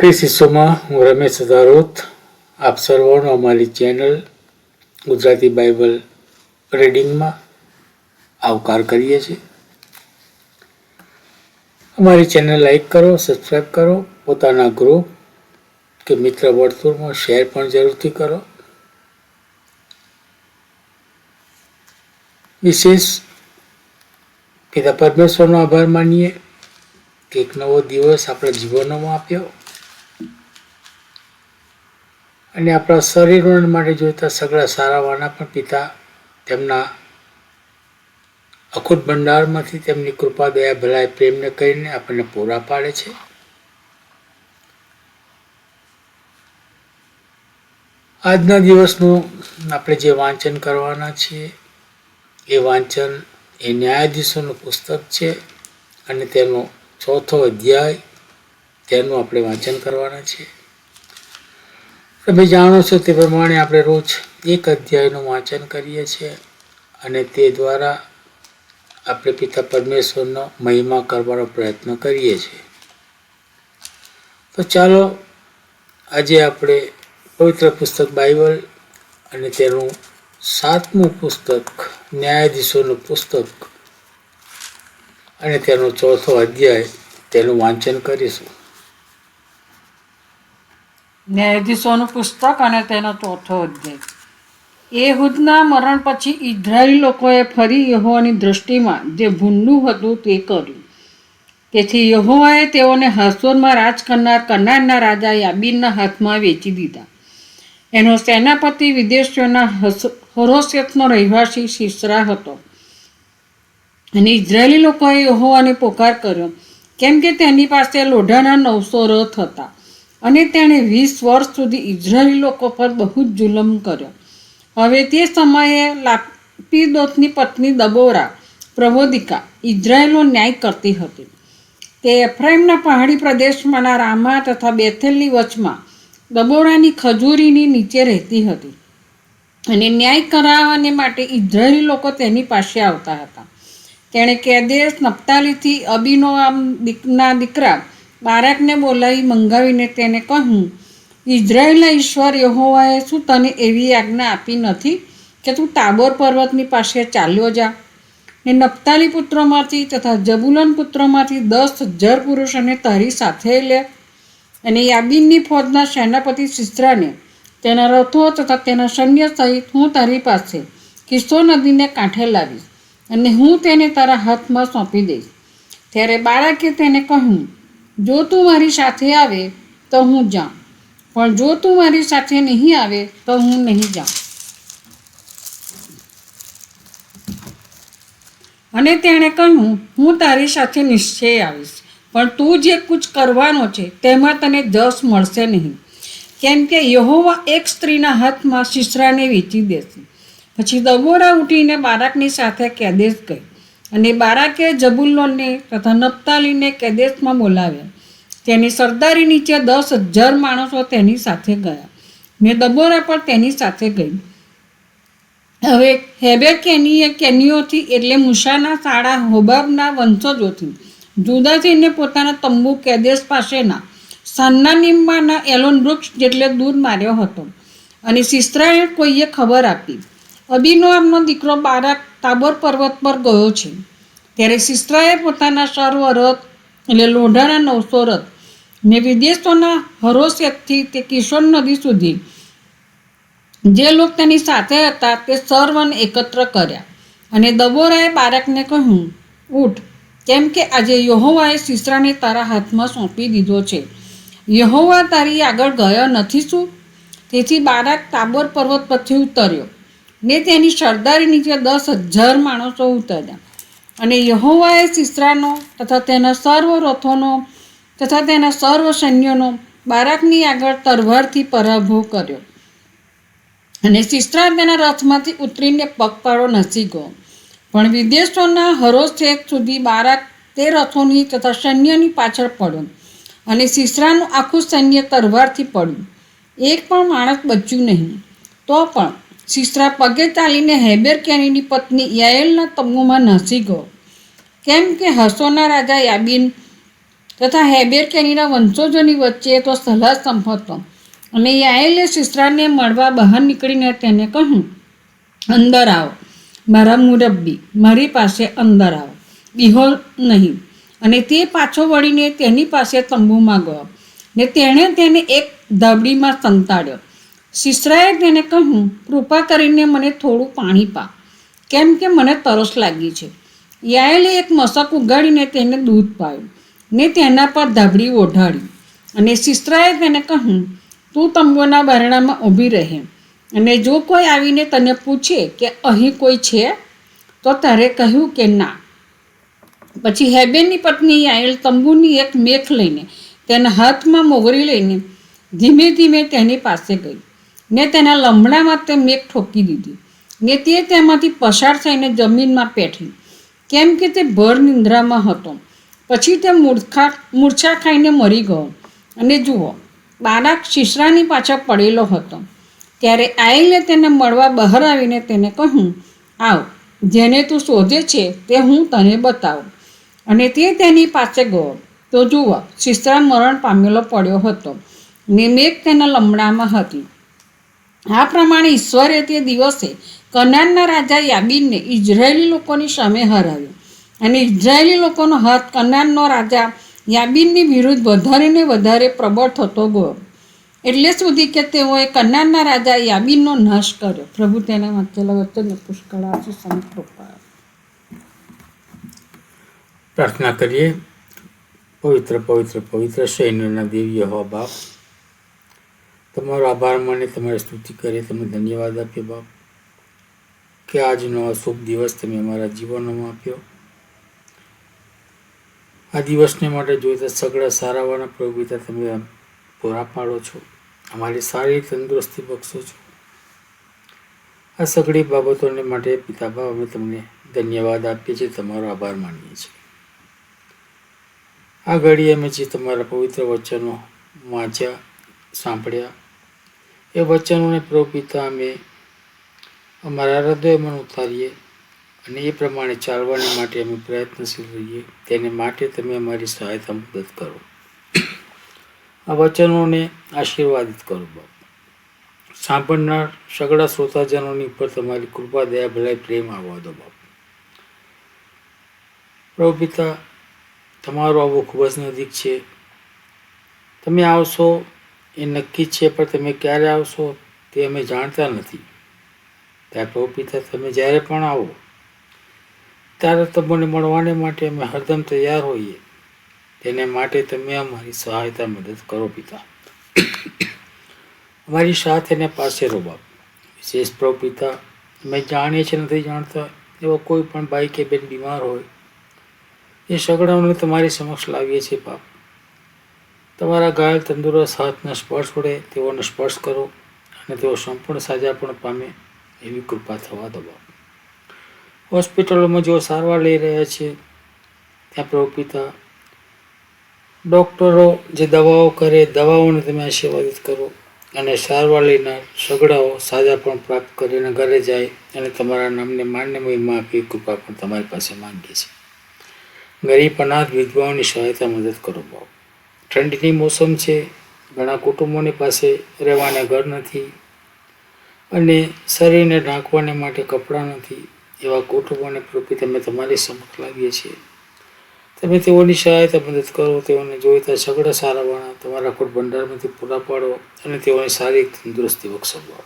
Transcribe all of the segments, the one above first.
ખ્રિસ્તીસોમાં હું રમેશ સદારોત આપ સર્વોનો અમારી ચેનલ ગુજરાતી બાઇબલ રીડિંગમાં આવકાર કરીએ છીએ. અમારી ચેનલ લાઈક કરો સબસ્ક્રાઈબ કરો, પોતાના ગ્રુપ કે મિત્ર વર્તુળમાં શેર પણ જરૂરથી કરો. વિશેષ પિતા પરમેશ્વરનો આભાર માનીએ કે એક નવો દિવસ આપણા જીવનમાં આપ્યો. અને આપણા શરીર માટે જોઈતા સગળા સારાવાના પણ પિતા તેમના અખૂટ ભંડારમાંથી તેમની કૃપા, દયા ભલાય પ્રેમને કરીને આપણને પૂરા પાડે છે. આજના દિવસનું આપણે જે વાંચન કરવાના છીએ, એ વાંચન એ ન્યાયાધીશોનું પુસ્તક છે અને તેનો ચોથો અધ્યાય તેનું આપણે વાંચન કરવાના છે તમે જાણો છો તે પ્રમાણે આપણે રોજ એક અધ્યાયનું વાંચન કરીએ છીએ અને તે દ્વારા આપણે પિતા પરમેશ્વરનો મહિમા કરવાનો પ્રયત્ન કરીએ છીએ. તો ચાલો આજે આપણે પવિત્ર પુસ્તક બાઇબલ અને તેનું સાતમું પુસ્તક, ન્યાયાધીશોનું પુસ્તક અને તેનો ચોથો અધ્યાય તેનું વાંચન કરીશું. ન્યાયાધીશોનું પુસ્તક અને તેનો ચોથો અધ્યાય. એહુદના મરણ પછી ઇઝરાયલ લોકોએ ફરી યહોવાની દૃષ્ટિમાં જે ભૂંડું હતું તે કર્યું. તેથી યહોવાએ તેઓને હાસોરમાં રાજ કરનાર કનાનના રાજા યાબીનના હાથમાં વેચી દીધા. એનો સેનાપતિ વિદેશીઓના હરોશેતનો રહેવાસી સિસરા હતો. અને ઇઝરાયેલી લોકોએ યહોવાને પોકાર કર્યો. કેમ કે તેની પાસે લોઢાના નવસો રથ હતા. અને તેણે વીસ વર્ષ સુધી ઇઝરાયેલી લોકો પર બહુ જ જુલમ કર્યો. હવે તે સમયે લાપીદોતની પત્ની દબોરા પ્રબોધિકા ઇઝરાયેલનો ન્યાય કરતી હતી. તે એફ્રાઇમના પહાડી પ્રદેશમાંના રામા તથા બેથેલની વચમાં દબોરાની ખજૂરીની નીચે રહેતી હતી અને ન્યાય કરાવવાને માટે ઇઝરાયેલી લોકો તેની પાસે આવતા હતા. તેણે કેદેશ નપ્તાલીથી અબીનોઆમ દીકના દીકરા બારાકને બોલાવી મંગાવીને તેને કહ્યું ઇઝરાયેલના ઈશ્વર યહોવાએ શું તને એવી આજ્ઞા આપી નથી કે તું ટાબોર પર્વતની પાસે ચાલ્યો જા? ને નપ્તાલી પુત્રોમાંથી તથા જબુલન પુત્રોમાંથી દસ હજાર પુરુષોને તારી સાથે લે. અને યાબીનની ફોજના સેનાપતિ સિસ્રાને, તેના રથો તથા તેના સૈન્ય સહિત હું તારી પાસે કિસ્સો નદીને કાંઠે લાવીશ અને હું તેને તારા હાથમાં સોંપી દઈશ. ત્યારે બાળકે તેને કહ્યું જો તું મારી સાથે આવે, તો હું જાઉં. પણ જો તું મારી સાથે નહીં આવે, તો હું નહીં જાઉં. અને તેણે કહ્યું, હું તારી સાથે નિશ્ચય આવીશ, પણ તું જે કુછ કરવાનો છે, તેમાં તને જસ મળશે નહીં. કેમ કે યહોવા એક સ્ત્રીના હાથમાં શિસરાને વેચી દેશે. પછી દબોરા ઉઠીને બાળકની સાથે કેદેશ ગઈ અને બારાકે જબુલ્લોને તથા નપ્તાલીને કેદેશમાં બોલાવ્યા. તેની સરદારી નીચે દસ હજાર માણસો તેની સાથે ગયા. ને દબોરા પણ તેની સાથે ગઈ. હવે હેબે કેનીએ કેનીઓથી એટલે મુશાના સાડા હોબાબના વંશજોથી જુદા થઈને પોતાના તંબુ કેદેશ પાસેના સાન્નાનિમ્માના એલોન વૃક્ષ જેટલે દૂર માર્યો હતો. અને સિસ્ત્રાએ કોઈએ ખબર આપી. અબીનો આમનો દીકરો બારાક તાબોર પર્વત પર ગયો છે. ત્યારે સિસ્ત્રાએ પોતાના સર્વ રથ એટલે લોઢાના નવસો રથ ને વિદેશોના હરોશેતથી તે કિશોર નદી સુધી જે લોકો તેની સાથે હતા તે સર્વને એકત્ર કર્યા. અને દબોરાએ બાળકને કહ્યું, ઉઠ, કેમ કે આજે યહોવાએ સિસરાને તારા હાથમાં સોંપી દીધો છે. યહોવા તારી આગળ ગયો નથી શું? તેથી બારાક તાબોર પર્વત પરથી ઉતર્યો. ને તેની સરદારી નીચે દસ હજાર માણસો ઉતર્યા. અને યહોવાએ સિસરાનો તથા તેના સર્વ રથોનો તથા તેના સર્વ સૈન્યોનો બારાકની આગળ તરવારથી પરાભવ કર્યો. અને સિસરા તેના રથમાંથી ઉતરીને પગપાળો નસી ગયો. પણ વિદેશોના હરોશેત સુધી બારાક તે રથોની તથા સૈન્યની પાછળ પડ્યો અને સિસરાનું આખું સૈન્ય તરવારથી પડ્યું. એક પણ માણસ બચ્યું નહીં. તો પણ સિસરા પગે ચાલીને હેબેર કેનીની પત્ની યાએલના તંબુમાં નસી ગયો. કેમ કે હસોના રાજા યાબીન તથા હેબેર કેનીના વંશોજોની વચ્ચે તો સલાહ સંપ હતો. અને યાએલે સિસરાને મળવા બહાર નીકળીને તેને કહ્યું, અંદર આવો. મારા મુરબ્બી, મારી પાસે અંદર આવો. બીહો નહીં. અને તે પાછો વળીને તેની પાસે તંબુમાં ગયો. ને તેણે તેને એક ધાબડીમાં સંતાડ્યો. સિસરાએ તેને કહ્યું, કૃપા કરીને મને થોડું પાણી પા. કેમ કે મને તરસ લાગી છે. યાએલે એક મશક ઉગાડીને તેને દૂધ પાયું ને તેના પર ધાબડી ઓઢાડી અને સિસરાએ તેને કહ્યું, તું તંબુના બારણામાં ઊભી રહે અને જો કોઈ આવીને તને પૂછે કે અહીં કોઈ છે, તો તારે કહ્યું કે ના. પછી હેબેનની પત્ની યાએલ તંબુની એક મેખ લઈને તેના હાથમાં મોગરી લઈને ધીમે ધીમે તેની પાસે ગઈ. ને તેના લમડામાં તે મેઘ ઠોકી દીધી. ને તે તેમાંથી પસાર થઈને જમીનમાં પેઠી કેમ કે તે ભર નિંદ્રામાં હતો. પછી તે મૂર્ખા, મૂર્છા ખાઈને મરી ગયો. અને જુઓ, બાળક શીશરાની પાછળ પડેલો હતો. ત્યારે આઈલે તેને મળવા બહાર આવીને તેને કહ્યું, આવ, જેને તું શોધે છે તે હું તને બતાવું. અને તે તેની પાસે ગયો. તો જુઓ, શિશરા મરણ પામેલો પડ્યો હતો. ને મેઘ તેના લમડામાં હતી. આ પ્રમાણે ઈશ્વરે તે દિવસે કનાનના રાજા યાબીનને ઇઝરાયેલી લોકોની સામે હરાવ્યો. અને ઇઝરાયેલી લોકોનો હાથ કનાનનો રાજા યાબીનની વિરુદ્ધ વધારે ને વધારે પ્રબળ થતો ગયો. એટલે સુધી કે તેઓએ કનાનના રાજા યાબીનનો નાશ કર્યો. પ્રભુ તેના વાંચેલા વચનને પુષ્કળ અને પ્રાર્થના કરીએ. પવિત્ર પવિત્ર પવિત્ર સૈન્યના દેવીય હો બાપ. તમારો આભાર માને, તમારી સ્તુતિ કરીએ, તમને ધન્યવાદ આપીએ બાપ. કે આજનો આ શુભ દિવસ તમે અમારા જીવનમાં આપ્યો. આ દિવસને માટે જોઈતા સગળા સારાવાના પ્રયોગિતા તમે પૂરા પાડો છો. અમારી સારી તંદુરસ્તી બક્ષો છો. આ સગળી બાબતોને માટે પિતાબા અમે તમને ધન્યવાદ આપીએ છીએ, તમારો આભાર માનીએ છીએ. આ ઘડીએ અમે જે તમારા પવિત્ર વચનો વાંચ્યા, સાંભળ્યા એ વચનોને પ્રભુ અમે અમારા હૃદયમાં ઉતારીએ અને એ પ્રમાણે ચાલવાને માટે અમે પ્રયત્નશીલ રહીએ. તેને માટે તમે અમારી સહાયતા મદદ કરો. આ વચનોને આશીર્વાદિત કરો બાપ. સાંભળનાર સગળા શ્રોતાજનોની ઉપર તમારી કૃપા, દયા, ભલાઈ, પ્રેમ આવવા દો બાપ. પ્રભુ તમારો આવવો ખૂબ જ નજીક છે. તમે આવશો એ નક્કી છે, પણ તમે ક્યારે આવશો તે અમે જાણતા નથી. ત્યાં પ્રભુ પિતા તમે જ્યારે પણ આવો, ત્યારે તમને મળવાને માટે અમે હરદમ તૈયાર હોઈએ. તેને માટે તમે અમારી સહાયતા મદદ કરો, પિતા. અમારી સાથ એને પાસે રહો, બાપ. વિશેષ પ્રભુ પિતા અમે જાણીએ છીએ, નથી જાણતા, એવો કોઈ પણ ભાઈ કે બેન બીમાર હોય, એ સગડાઓને તમારી સમક્ષ લાવીએ છીએ, બાપ. તમારા ઘાયલ તંદુરસ્ત હાથના સ્પર્શ વડે તેઓને સ્પર્શ કરો અને તેઓ સંપૂર્ણ સાજા પણ પામે એવી કૃપા થવા દબાવો. હોસ્પિટલોમાં જેઓ સારવાર લઈ રહ્યા છે, ત્યાં પ્રભુ પિતા ડૉક્ટરો જે દવાઓ કરે, દવાઓને તમે આશીર્વાદિત કરો અને સારવાર લઈનાર સગડાઓ સાજા પણ પ્રાપ્ત કરીને ઘરે જાય અને તમારા નામને માન્ય મહિમા આપી કૃપા પણ તમારી પાસે માંગીએ છીએ. ગરીબ અનાથ વિધવાઓની સહાયતા મદદ કરો બાપ. ઠંડીની મોસમ છે, ઘણા કુટુંબોની પાસે રહેવાને ઘર નથી અને શરીરને ઢાંકવાને માટે કપડાં નથી. એવા કુટુંબોને પ્રતિ તમે તમારી સમક્ષ લાવીએ છીએ. તમે તેઓની સહાયતા મદદ કરો, તેઓને જોઈતા સગડા સારાવાળા તમારા કોટ ભંડારમાંથી પૂરા પાડો અને તેઓની શારીરિક તંદુરસ્તી બક્ષવો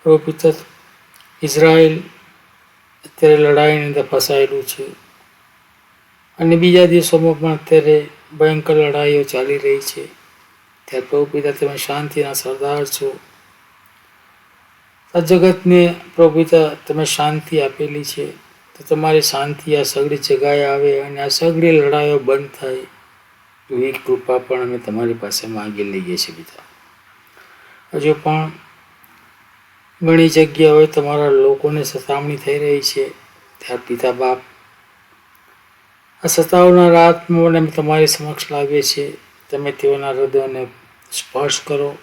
પ્રભુ પિતા ઇઝરાયલ અત્યારે લડાઈની અંદર ફસાયેલું છે. અને બીજા દિવસોમાં પણ અત્યારે ભયંકર લડાઈઓ ચાલી રહી છે. ત્યારે પ્રભુ પિતા, તમે શાંતિના સરદાર છો. આ જગતને પ્રભુ પિતા, તમે શાંતિ આપેલી છે. તો તમારી શાંતિ આ સગળી જગાએ આવે અને આ સગળી લડાઈઓ બંધ થાય. એવી કૃપા પણ અમે તમારી પાસે માંગી લઈએ છીએ પિતા. હજુ પણ ઘણી જગ્યાઓએ તમારા લોકોને સતામણી થઈ રહી છે. ત્યારે પિતા બાપ આ સતાવનાર આત્માઓને અમે તમારી સમક્ષ લાવીએ છીએ તમે તેઓના હૃદયને સ્પર્શ કરો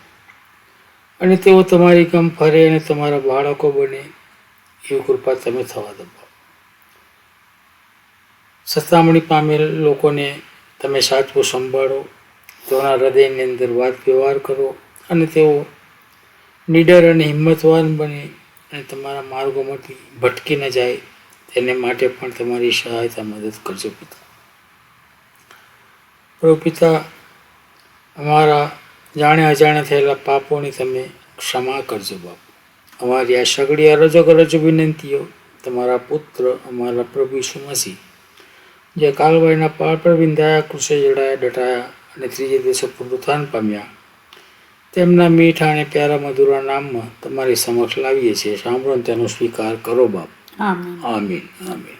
અને તેઓ તમારી ગમ ફરે અને તમારા બાળકો બને એવી કૃપા તમે થવા દબાવો. સતામણી પામેલ લોકોને તમે સાચવું સંભાળો, તેઓના હૃદયની અંદર વાત વ્યવહાર કરો અને તેઓ નીડર અને હિંમતવાન બને અને તમારા માર્ગોમાંથી ભટકી ન જાય તેને માટે પણ તમારી સહાયતા મદદ કરજો પિતા. પ્રભુ પિતા, અમારા જાણે અજાણે થયેલા પાપોની તમે ક્ષમા કરજો બાપ. અમારી આ સગડી અરજો કરજો વિનંતીઓ તમારા પુત્ર, અમારા પ્રભુ ઈસુ જે કાલવાઈના પહાડ પર વિંધાયા, કૃષે જડાયા, ડટાયા અને ત્રીજે દિવસે પુનરુત્થાન પામ્યા. તેમના મીઠા અને પ્યારા મધુરા નામમાં તમારી સમક્ષ લાવીએ છીએ. સાંભળો તેનો સ્વીકાર કરો બાપ. આમીન આમીન આમીન